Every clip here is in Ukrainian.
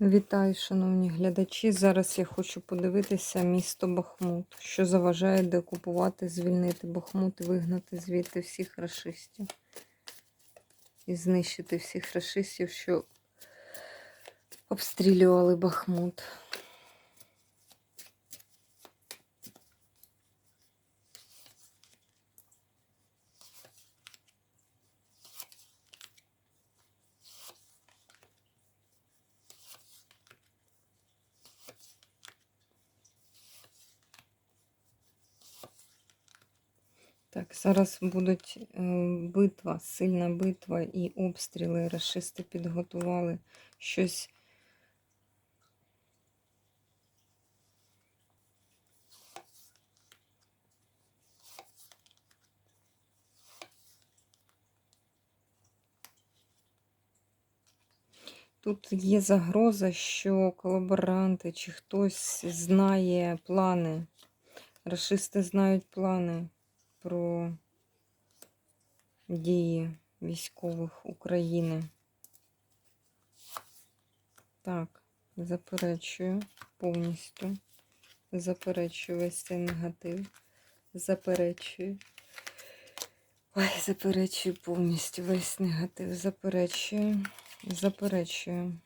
Вітаю, шановні глядачі. Зараз я хочу подивитися місто Бахмут, що заважає декупувати, звільнити Бахмут вигнати звідти всіх расистів І знищити всіх расистів, що обстрілювали Бахмут. Так, зараз будуть е, битва, сильна битва і обстріли. Рашисти підготували щось. Тут є загроза, що колаборанти чи хтось знає плани. Рашисти знають плани про дії військових України. Так, заперечую повністю. Заперечую весь цей негатив. Заперечую. Ой, заперечую повністю весь негатив. Заперечую. Заперечую.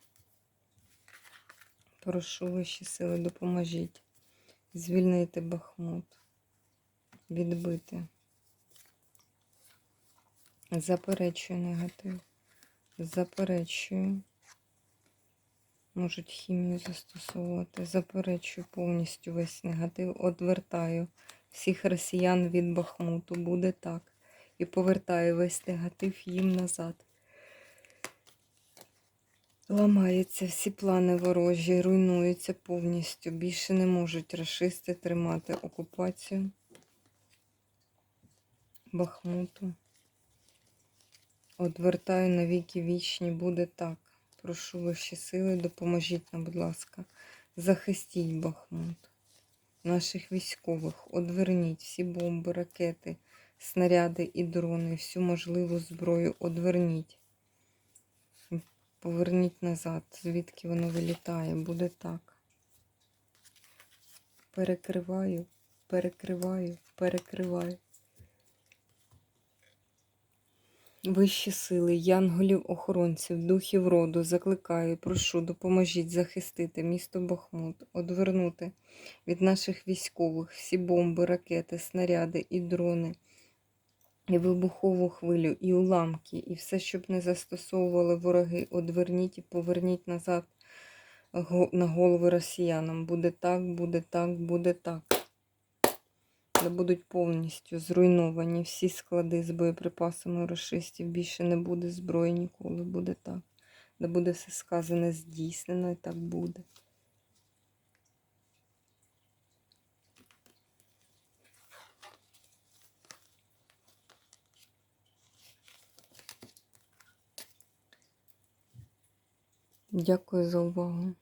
Прошу вищі сили, допоможіть. Звільнити Бахмут. Відбити. Заперечую негатив. Заперечую. Можуть хімію застосовувати. Заперечую повністю весь негатив. Одвертаю всіх росіян від Бахмуту. Буде так. І повертаю весь негатив їм назад. Ламаються всі плани ворожі, руйнуються повністю. Більше не можуть рашисти тримати окупацію Бахмуту. Одвертаю на віки вічні, буде так. Прошу вищі сили, допоможіть нам, будь ласка. Захистіть Бахмут, наших військових, одверніть всі бомби, ракети, снаряди і дрони, всю можливу зброю одверніть. Поверніть назад, звідки воно вилітає, буде так. Перекриваю, перекриваю, перекриваю. Вищі сили, янголів, охоронців, духів роду, закликаю, прошу, допоможіть захистити місто Бахмут, одвернути від наших військових всі бомби, ракети, снаряди і дрони, і вибухову хвилю, і уламки, і все, щоб не застосовували вороги, одверніть і поверніть назад на голови росіянам. Буде так, буде так, буде так де будуть повністю зруйновані всі склади з боєприпасами рашистів. Більше не буде зброї ніколи. Буде так. Де буде все сказане здійснено, і так буде. Дякую за увагу.